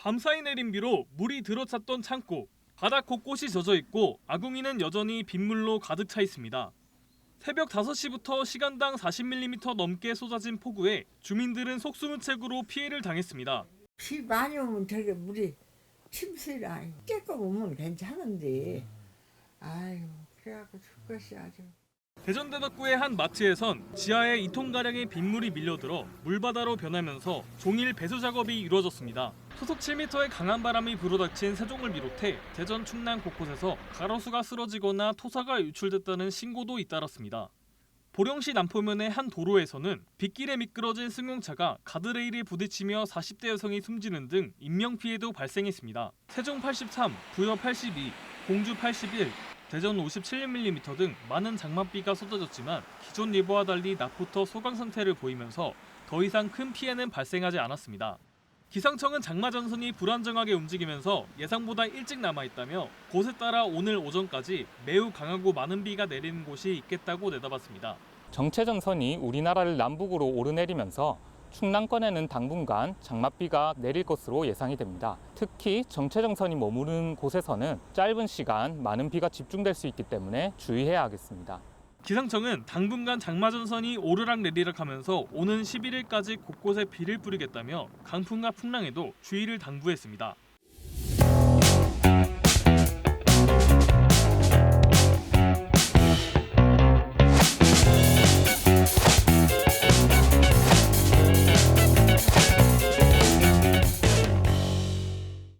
밤사이 내린 비로 물이 들어찼던 창고. 바닥 곳곳이 젖어 있고 아궁이는 여전히 빗물로 가득 차 있습니다. 새벽 5시부터 시간당 40mm 넘게 쏟아진 폭우에 주민들은 속수무책으로 피해를 당했습니다. 비 많이 오면 되게 물이 침수라 깨끗 오면 괜찮은데 아유 그래갖고 죽 것이 아주 대전 대덕구의 한 마트에선 지하에 2톤 가량의 빗물이 밀려들어 물바다로 변하면서 종일 배수 작업이 이루어졌습니다. 소속 7m의 강한 바람이 불어닥친 세종을 비롯해 대전 충남 곳곳에서 가로수가 쓰러지거나 토사가 유출됐다는 신고도 잇따랐습니다. 보령시 남포면의 한 도로에서는 빗길에 미끄러진 승용차가 가드레일에 부딪히며 40대 여성이 숨지는 등 인명 피해도 발생했습니다. 세종 83, 부여 82, 공주 81, 대전 57mm 등 많은 장맛비가 쏟아졌지만 기존 예보와 달리 낮부터 소강 상태를 보이면서 더 이상 큰 피해는 발생하지 않았습니다. 기상청은 장마 전선이 불안정하게 움직이면서 예상보다 일찍 남아 있다며 곳에 따라 오늘 오전까지 매우 강하고 많은 비가 내리는 곳이 있겠다고 내다봤습니다. 정체전선이 우리나라를 남북으로 오르내리면서 충남권에는 당분간 장맛비가 내릴 것으로 예상이 됩니다. 특히 정체정선이 머무르는 곳에서는 짧은 시간 많은 비가 집중될 수 있기 때문에 주의해야 하겠습니다. 기상청은 당분간 장마 전선이 오르락 내리락 하면서 오는 11일까지 곳곳에 비를 뿌리겠다며 강풍과 풍랑에도 주의를 당부했습니다.